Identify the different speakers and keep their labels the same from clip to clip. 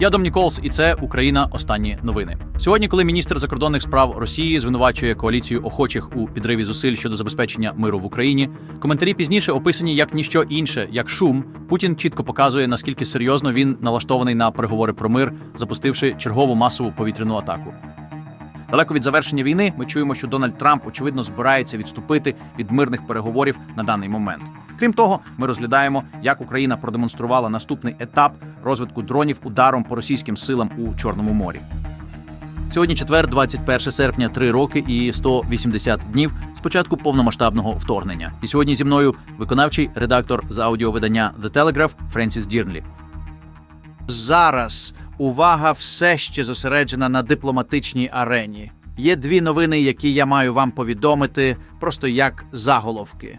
Speaker 1: Я Дом Ніколс, і це Україна. Останні новини. Сьогодні, коли міністр закордонних справ Росії звинувачує коаліцію охочих у підриві зусиль щодо забезпечення миру в Україні, коментарі пізніше описані як ніщо інше, як шум. Путін чітко показує наскільки серйозно він налаштований на переговори про мир, запустивши чергову масову повітряну атаку. Далеко від завершення війни ми чуємо, що Дональд Трамп очевидно збирається відступити від мирних переговорів на даний момент. Крім того, ми розглядаємо, як Україна продемонструвала наступний етап розвитку дронів ударом по російським силам у Чорному морі. Сьогодні четвер, 21 серпня, 3 роки і 180 днів з початку повномасштабного вторгнення. І сьогодні зі мною виконавчий редактор з аудіовидання The Telegraph Френсіс Дірнлі. Зараз увага все ще зосереджена на дипломатичній арені. Є дві новини, які я маю вам повідомити, просто як заголовки.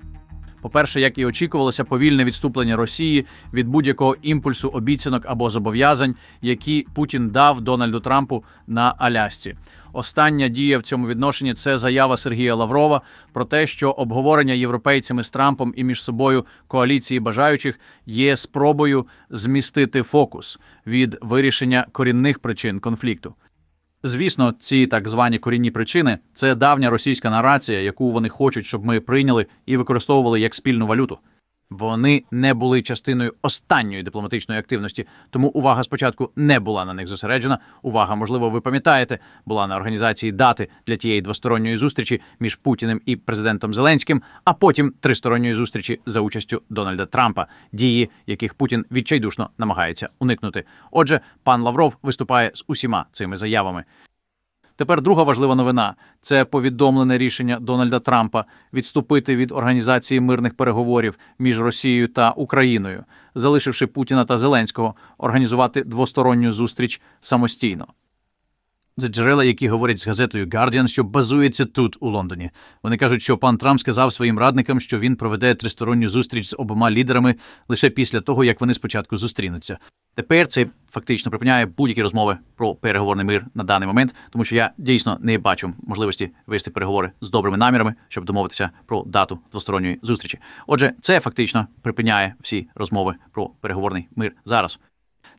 Speaker 1: По-перше, як і очікувалося, повільне відступлення Росії від будь-якого імпульсу обіцянок або зобов'язань, які Путін дав Дональду Трампу на Алясці. Остання дія в цьому відношенні це заява Сергія Лаврова про те, що обговорення європейцями з Трампом і між собою коаліції бажаючих є спробою змістити фокус від вирішення корінних причин конфлікту. Звісно, ці так звані корінні причини це давня російська нарація, яку вони хочуть, щоб ми прийняли і використовували як спільну валюту. Вони не були частиною останньої дипломатичної активності, тому увага спочатку не була на них зосереджена. Увага, можливо, ви пам'ятаєте, була на організації дати для тієї двосторонньої зустрічі між Путіним і президентом Зеленським, а потім тристоронньої зустрічі за участю Дональда Трампа, дії яких Путін відчайдушно намагається уникнути. Отже, пан Лавров виступає з усіма цими заявами. Тепер друга важлива новина це повідомлене рішення Дональда Трампа відступити від організації мирних переговорів між Росією та Україною, залишивши Путіна та Зеленського організувати двосторонню зустріч самостійно. Це джерела, які говорять з газетою Guardian, що базується тут, у Лондоні. Вони кажуть, що пан Трамп сказав своїм радникам, що він проведе тристоронню зустріч з обома лідерами лише після того, як вони спочатку зустрінуться. Тепер це фактично припиняє будь-які розмови про переговорний мир на даний момент, тому що я дійсно не бачу можливості вести переговори з добрими намірами, щоб домовитися про дату двосторонньої зустрічі. Отже, це фактично припиняє всі розмови про переговорний мир зараз.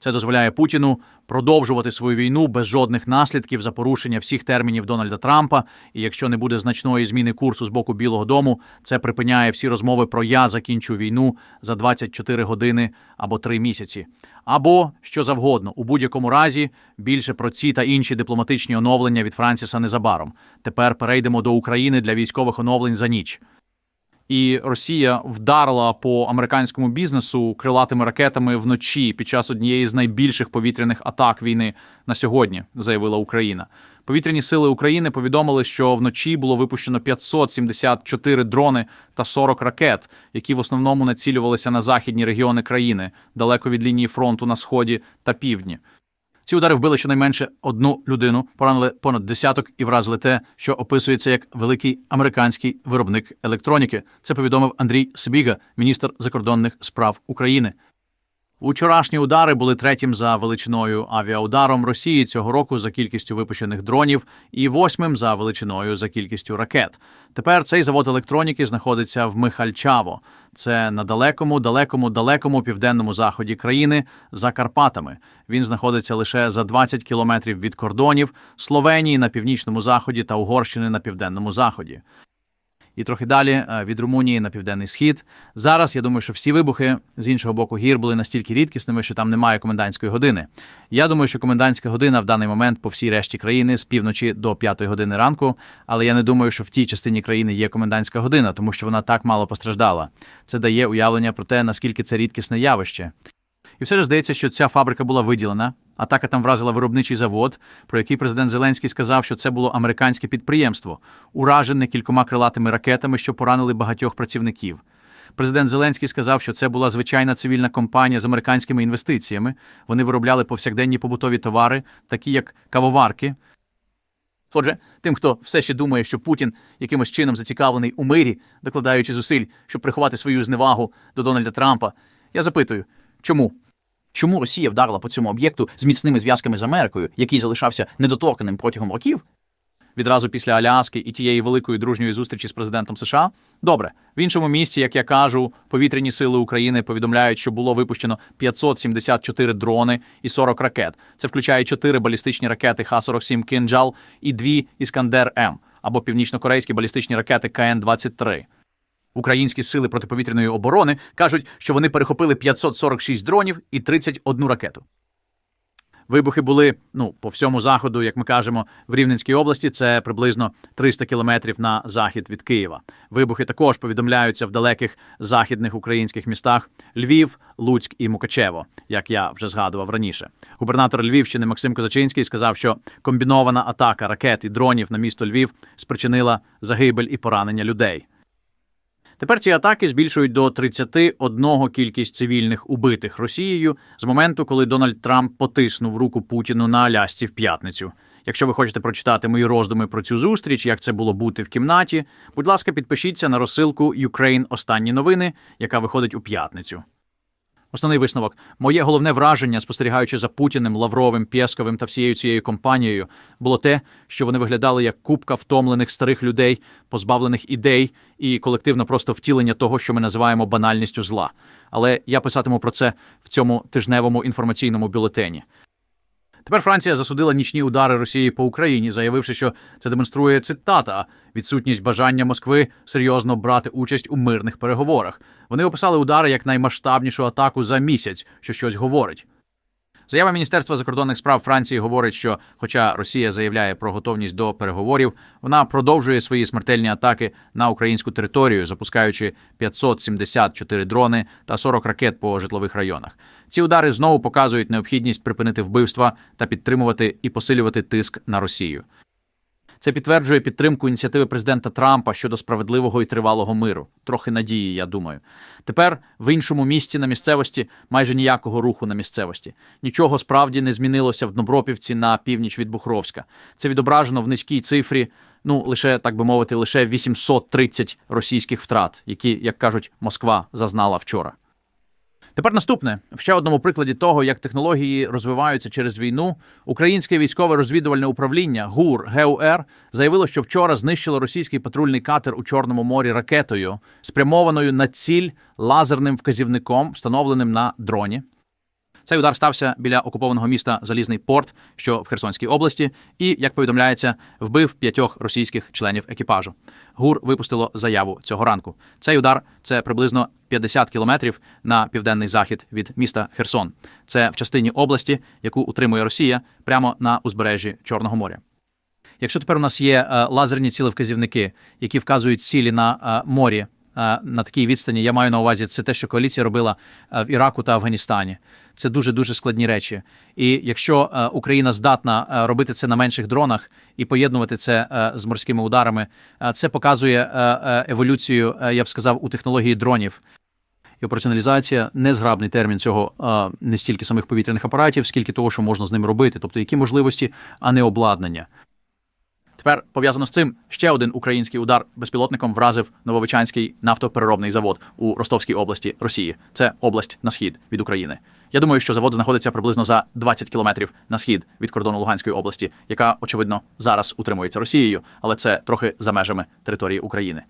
Speaker 1: Це дозволяє Путіну продовжувати свою війну без жодних наслідків за порушення всіх термінів Дональда Трампа. І якщо не буде значної зміни курсу з боку Білого Дому, це припиняє всі розмови про я закінчу війну за 24 години або 3 місяці. Або що завгодно, у будь-якому разі більше про ці та інші дипломатичні оновлення від Франсіса незабаром. Тепер перейдемо до України для військових оновлень за ніч і Росія вдарила по американському бізнесу крилатими ракетами вночі під час однієї з найбільших повітряних атак війни на сьогодні, заявила Україна. Повітряні сили України повідомили, що вночі було випущено 574 дрони та 40 ракет, які в основному націлювалися на західні регіони країни, далеко від лінії фронту на сході та півдні. Ці удари вбили щонайменше одну людину, поранили понад десяток і вразили те, що описується як великий американський виробник електроніки. Це повідомив Андрій Сибіга, міністр закордонних справ України. Учорашні удари були третім за величиною авіаударом Росії цього року за кількістю випущених дронів і восьмим за величиною за кількістю ракет. Тепер цей завод електроніки знаходиться в Михальчаво. Це на далекому, далекому, далекому південному заході країни за Карпатами. Він знаходиться лише за 20 кілометрів від кордонів Словенії на північному заході та Угорщини на південному заході і трохи далі е, від Румунії на південний схід. Зараз я думаю, що всі вибухи з іншого боку гір були настільки рідкісними, що там немає комендантської години. Я думаю, що комендантська година в даний момент по всій решті країни з півночі до п'ятої години ранку. Але я не думаю, що в тій частині країни є комендантська година, тому що вона так мало постраждала. Це дає уявлення про те, наскільки це рідкісне явище. І все ж здається, що ця фабрика була виділена. Атака там вразила виробничий завод, про який президент Зеленський сказав, що це було американське підприємство, уражене кількома крилатими ракетами, що поранили багатьох працівників. Президент Зеленський сказав, що це була звичайна цивільна компанія з американськими інвестиціями. Вони виробляли повсякденні побутові товари, такі як кавоварки. Отже, тим, хто все ще думає, що Путін якимось чином зацікавлений у мирі, докладаючи зусиль, щоб приховати свою зневагу до Дональда Трампа, я запитую, чому? Чому Росія вдарила по цьому об'єкту з міцними зв'язками з Америкою, який залишався недоторканим протягом років? відразу після Аляски і тієї великої дружньої зустрічі з президентом США? Добре, в іншому місці, як я кажу, повітряні сили України повідомляють, що було випущено 574 дрони і 40 ракет. Це включає 4 балістичні ракети Х-47 «Кинджал» і 2 Іскандер М або північно-корейські балістичні ракети КН-23. Українські сили протиповітряної оборони кажуть, що вони перехопили 546 дронів і 31 ракету. Вибухи були ну по всьому заходу, як ми кажемо, в Рівненській області. Це приблизно 300 кілометрів на захід від Києва. Вибухи також повідомляються в далеких західних українських містах Львів, Луцьк і Мукачево, як я вже згадував раніше. Губернатор Львівщини Максим Козачинський сказав, що комбінована атака ракет і дронів на місто Львів спричинила загибель і поранення людей. Тепер ці атаки збільшують до 31 кількість цивільних убитих Росією з моменту, коли Дональд Трамп потиснув руку Путіну на Алясці в п'ятницю. Якщо ви хочете прочитати мої роздуми про цю зустріч, як це було бути в кімнаті, будь ласка, підпишіться на розсилку Ukraine Останні новини, яка виходить у п'ятницю. Основний висновок: моє головне враження, спостерігаючи за Путіним, Лавровим, Пєсковим та всією цією компанією, було те, що вони виглядали як купка втомлених старих людей, позбавлених ідей і колективно просто втілення того, що ми називаємо банальністю зла. Але я писатиму про це в цьому тижневому інформаційному бюлетені. Тепер Франція засудила нічні удари Росії по Україні, заявивши, що це демонструє цитата відсутність бажання Москви серйозно брати участь у мирних переговорах. Вони описали удари як наймасштабнішу атаку за місяць, що щось говорить. Заява Міністерства закордонних справ Франції говорить, що, хоча Росія заявляє про готовність до переговорів, вона продовжує свої смертельні атаки на українську територію, запускаючи 574 дрони та 40 ракет по житлових районах. Ці удари знову показують необхідність припинити вбивства та підтримувати і посилювати тиск на Росію. Це підтверджує підтримку ініціативи президента Трампа щодо справедливого і тривалого миру. Трохи надії, я думаю. Тепер в іншому місці на місцевості майже ніякого руху на місцевості. Нічого справді не змінилося в Днобропівці на північ від Бухровська. Це відображено в низькій цифрі. Ну лише так би мовити, лише 830 російських втрат, які, як кажуть, Москва зазнала вчора. Тепер наступне в ще одному прикладі того, як технології розвиваються через війну. Українське військове розвідувальне управління ГУР ГУР заявило, що вчора знищило російський патрульний катер у Чорному морі ракетою, спрямованою на ціль лазерним вказівником, встановленим на дроні. Цей удар стався біля окупованого міста Залізний порт, що в Херсонській області, і, як повідомляється, вбив п'ятьох російських членів екіпажу. ГУР випустило заяву цього ранку. Цей удар це приблизно 50 кілометрів на південний захід від міста Херсон. Це в частині області, яку утримує Росія, прямо на узбережжі Чорного моря. Якщо тепер у нас є е, лазерні цілевказівники, які вказують цілі на е, морі на такій відстані, я маю на увазі це те, що коаліція робила е, в Іраку та Афганістані. Це дуже дуже складні речі. І якщо е, Україна здатна е, робити це на менших дронах і поєднувати це е, з морськими ударами, е, це показує е, е, еволюцію, е, я б сказав, у технології дронів. І операціоналізація незграбний термін цього е, не стільки самих повітряних апаратів, скільки того, що можна з ними робити, тобто які можливості, а не обладнання. Тепер пов'язано з цим ще один український удар безпілотником вразив Нововичанський нафтопереробний завод у Ростовській області Росії. Це область на схід від України. Я думаю, що завод знаходиться приблизно за 20 кілометрів на схід від кордону Луганської області, яка очевидно зараз утримується Росією, але це трохи за межами території України.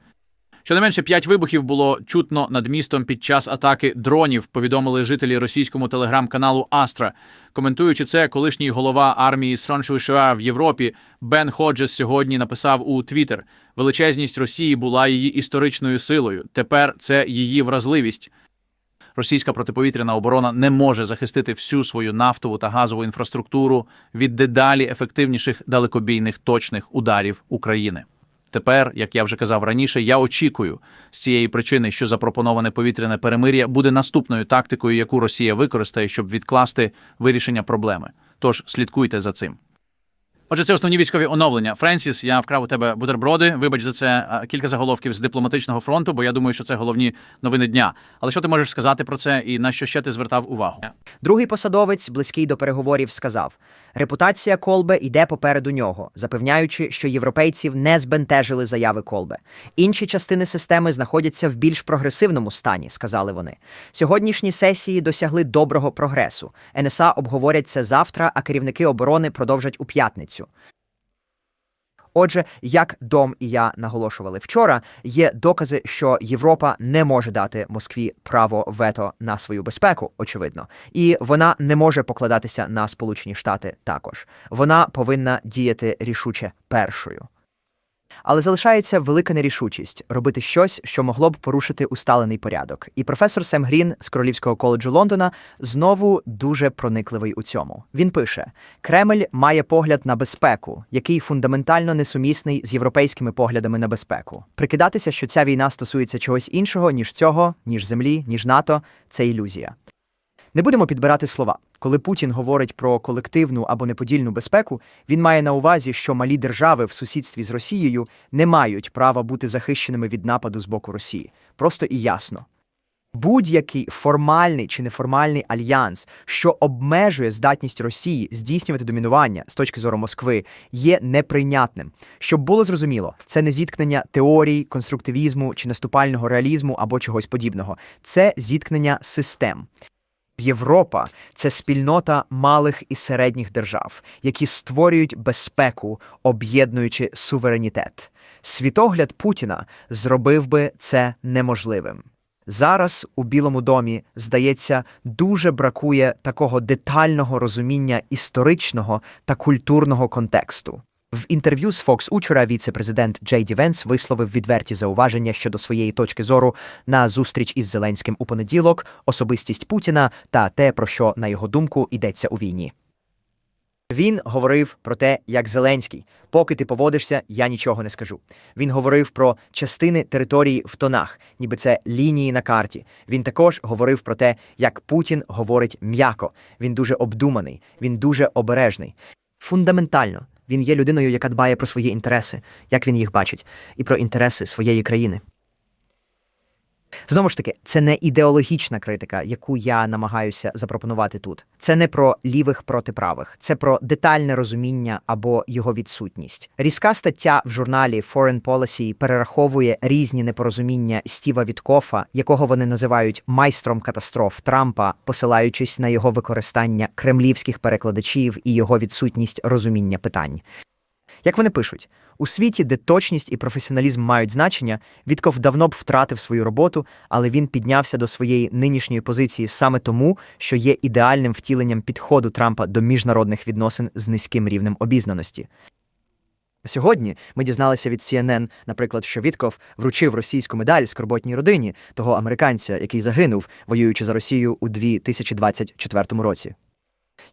Speaker 1: Щонайменше п'ять вибухів було чутно над містом під час атаки дронів. Повідомили жителі російському телеграм-каналу Астра. Коментуючи це, колишній голова армії Сроншуйшуа в Європі Бен Ходжес сьогодні написав у Твіттер: величезність Росії була її історичною силою. Тепер це її вразливість. Російська протиповітряна оборона не може захистити всю свою нафтову та газову інфраструктуру від дедалі ефективніших далекобійних точних ударів України. Тепер, як я вже казав раніше, я очікую з цієї причини, що запропоноване повітряне перемир'я буде наступною тактикою, яку Росія використає, щоб відкласти вирішення проблеми. Тож слідкуйте за цим. Отже, це основні військові оновлення. Френсіс, я вкрав у тебе бутерброди. Вибач за це кілька заголовків з дипломатичного фронту, бо я думаю, що це головні новини дня. Але що ти можеш сказати про це і на що ще ти звертав увагу?
Speaker 2: Другий посадовець, близький до переговорів, сказав: репутація Колбе йде попереду нього, запевняючи, що європейців не збентежили заяви Колбе. Інші частини системи знаходяться в більш прогресивному стані, сказали вони. Сьогоднішні сесії досягли доброго прогресу. НСА обговорять це завтра, а керівники оборони продовжать у п'ятницю. Отже, як Дом і я наголошували вчора, є докази, що Європа не може дати Москві право вето на свою безпеку, очевидно, і вона не може покладатися на Сполучені Штати також. Вона повинна діяти рішуче першою. Але залишається велика нерішучість робити щось, що могло б порушити усталений порядок. І професор Сем Грін з Королівського коледжу Лондона знову дуже проникливий у цьому. Він пише: Кремль має погляд на безпеку, який фундаментально несумісний з європейськими поглядами на безпеку. Прикидатися, що ця війна стосується чогось іншого, ніж цього, ніж землі, ніж НАТО це ілюзія. Не будемо підбирати слова. Коли Путін говорить про колективну або неподільну безпеку, він має на увазі, що малі держави в сусідстві з Росією не мають права бути захищеними від нападу з боку Росії. Просто і ясно. Будь-який формальний чи неформальний альянс, що обмежує здатність Росії здійснювати домінування з точки зору Москви, є неприйнятним. Щоб було зрозуміло, це не зіткнення теорій, конструктивізму чи наступального реалізму або чогось подібного. Це зіткнення систем. Європа це спільнота малих і середніх держав, які створюють безпеку, об'єднуючи суверенітет. Світогляд Путіна зробив би це неможливим. Зараз у Білому домі, здається, дуже бракує такого детального розуміння історичного та культурного контексту. В інтерв'ю з Fox учора віце-президент Джей Ді Венс висловив відверті зауваження щодо своєї точки зору на зустріч із Зеленським у понеділок, особистість Путіна та те, про що, на його думку, йдеться у війні. Він говорив про те, як Зеленський, поки ти поводишся, я нічого не скажу. Він говорив про частини території в тонах, ніби це лінії на карті. Він також говорив про те, як Путін говорить м'яко. Він дуже обдуманий, він дуже обережний. Фундаментально, він є людиною, яка дбає про свої інтереси, як він їх бачить, і про інтереси своєї країни. Знову ж таки, це не ідеологічна критика, яку я намагаюся запропонувати тут. Це не про лівих проти правих, це про детальне розуміння або його відсутність. Різка стаття в журналі Foreign Policy перераховує різні непорозуміння Стіва Віткофа, якого вони називають майстром катастроф Трампа, посилаючись на його використання кремлівських перекладачів і його відсутність розуміння питань. Як вони пишуть, у світі, де точність і професіоналізм мають значення, Вітков давно б втратив свою роботу, але він піднявся до своєї нинішньої позиції саме тому, що є ідеальним втіленням підходу Трампа до міжнародних відносин з низьким рівнем обізнаності. Сьогодні ми дізналися від CNN, наприклад, що Вітков вручив російську медаль скорботній родині того американця, який загинув, воюючи за Росію у 2024 році.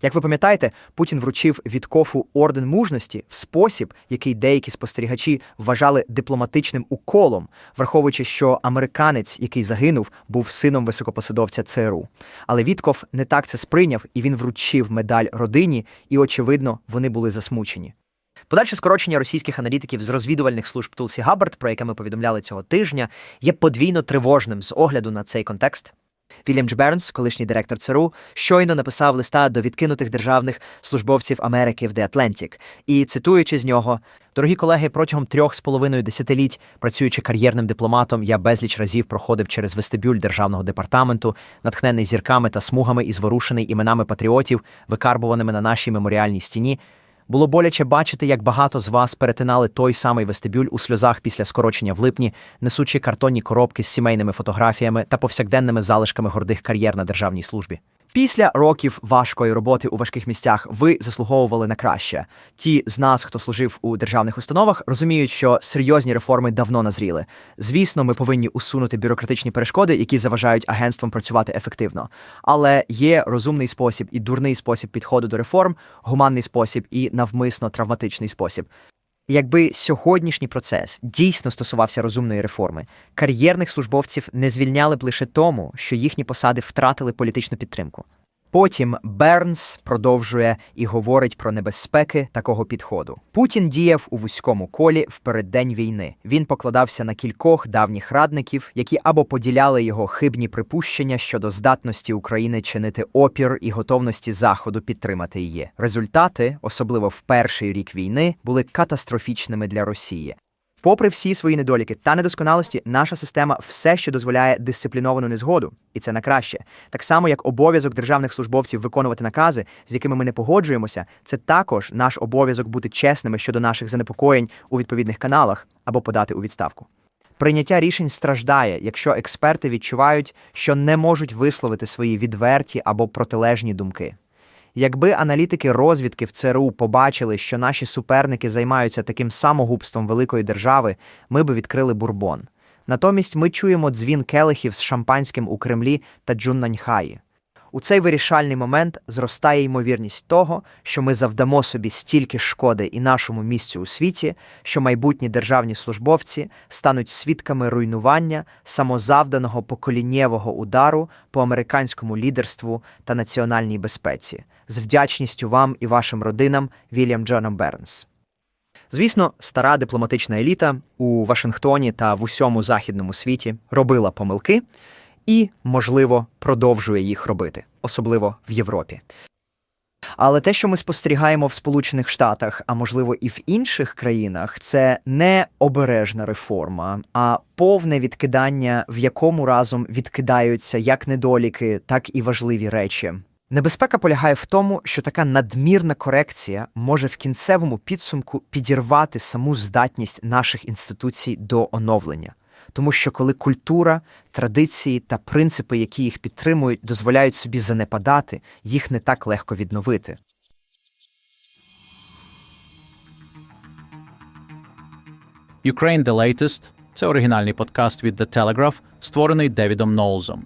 Speaker 2: Як ви пам'ятаєте, Путін вручив Віткофу орден мужності в спосіб, який деякі спостерігачі вважали дипломатичним уколом, враховуючи, що американець, який загинув, був сином високопосадовця ЦРУ. Але Вітков не так це сприйняв, і він вручив медаль родині, і, очевидно, вони були засмучені. Подальше скорочення російських аналітиків з розвідувальних служб Тулсі Габбард, про яке ми повідомляли цього тижня, є подвійно тривожним з огляду на цей контекст. Вільям Дж. Бернс, колишній директор ЦРУ, щойно написав листа до відкинутих державних службовців Америки в The Atlantic. І цитуючи з нього, дорогі колеги, протягом трьох з половиною десятиліть, працюючи кар'єрним дипломатом, я безліч разів проходив через вестибюль державного департаменту, натхнений зірками та смугами і зворушений іменами патріотів, викарбуваними на нашій меморіальній стіні. Було боляче бачити, як багато з вас перетинали той самий вестибюль у сльозах після скорочення в липні, несучи картонні коробки з сімейними фотографіями та повсякденними залишками гордих кар'єр на державній службі. Після років важкої роботи у важких місцях ви заслуговували на краще. Ті з нас, хто служив у державних установах, розуміють, що серйозні реформи давно назріли. Звісно, ми повинні усунути бюрократичні перешкоди, які заважають агентствам працювати ефективно. Але є розумний спосіб і дурний спосіб підходу до реформ, гуманний спосіб і навмисно травматичний спосіб. Якби сьогоднішній процес дійсно стосувався розумної реформи, кар'єрних службовців не звільняли б лише тому, що їхні посади втратили політичну підтримку. Потім Бернс продовжує і говорить про небезпеки такого підходу. Путін діяв у вузькому колі в переддень війни. Він покладався на кількох давніх радників, які або поділяли його хибні припущення щодо здатності України чинити опір і готовності Заходу підтримати її. Результати, особливо в перший рік війни, були катастрофічними для Росії. Попри всі свої недоліки та недосконалості, наша система все ще дозволяє дисципліновану незгоду, і це на краще. Так само, як обов'язок державних службовців виконувати накази, з якими ми не погоджуємося, це також наш обов'язок бути чесними щодо наших занепокоєнь у відповідних каналах або подати у відставку. Прийняття рішень страждає, якщо експерти відчувають, що не можуть висловити свої відверті або протилежні думки. Якби аналітики розвідки в ЦРУ побачили, що наші суперники займаються таким самогубством великої держави, ми би відкрили бурбон. Натомість ми чуємо дзвін келихів з шампанським у Кремлі та Джуннаньхаї. У цей вирішальний момент зростає ймовірність того, що ми завдамо собі стільки шкоди і нашому місцю у світі, що майбутні державні службовці стануть свідками руйнування самозавданого поколіннєвого удару по американському лідерству та національній безпеці. З вдячністю вам і вашим родинам, Вільям Джоном Бернс. Звісно, стара дипломатична еліта у Вашингтоні та в усьому західному світі робила помилки і, можливо, продовжує їх робити, особливо в Європі. Але те, що ми спостерігаємо в Сполучених Штатах, а можливо і в інших країнах, це не обережна реформа, а повне відкидання, в якому разом відкидаються як недоліки, так і важливі речі. Небезпека полягає в тому, що така надмірна корекція може в кінцевому підсумку підірвати саму здатність наших інституцій до оновлення. Тому що коли культура, традиції та принципи, які їх підтримують, дозволяють собі занепадати, їх не так легко відновити.
Speaker 1: Ukraine The Latest – це оригінальний подкаст від The Telegraph, створений Девідом Ноулзом.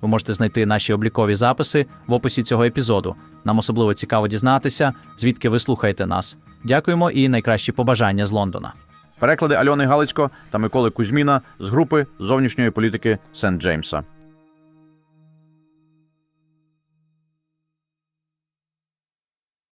Speaker 1: Ви можете знайти наші облікові записи в описі цього епізоду. Нам особливо цікаво дізнатися, звідки ви слухаєте нас. Дякуємо і найкращі побажання з Лондона.
Speaker 3: Переклади Альони Галицько та Миколи Кузьміна з групи зовнішньої політики Сент Джеймса.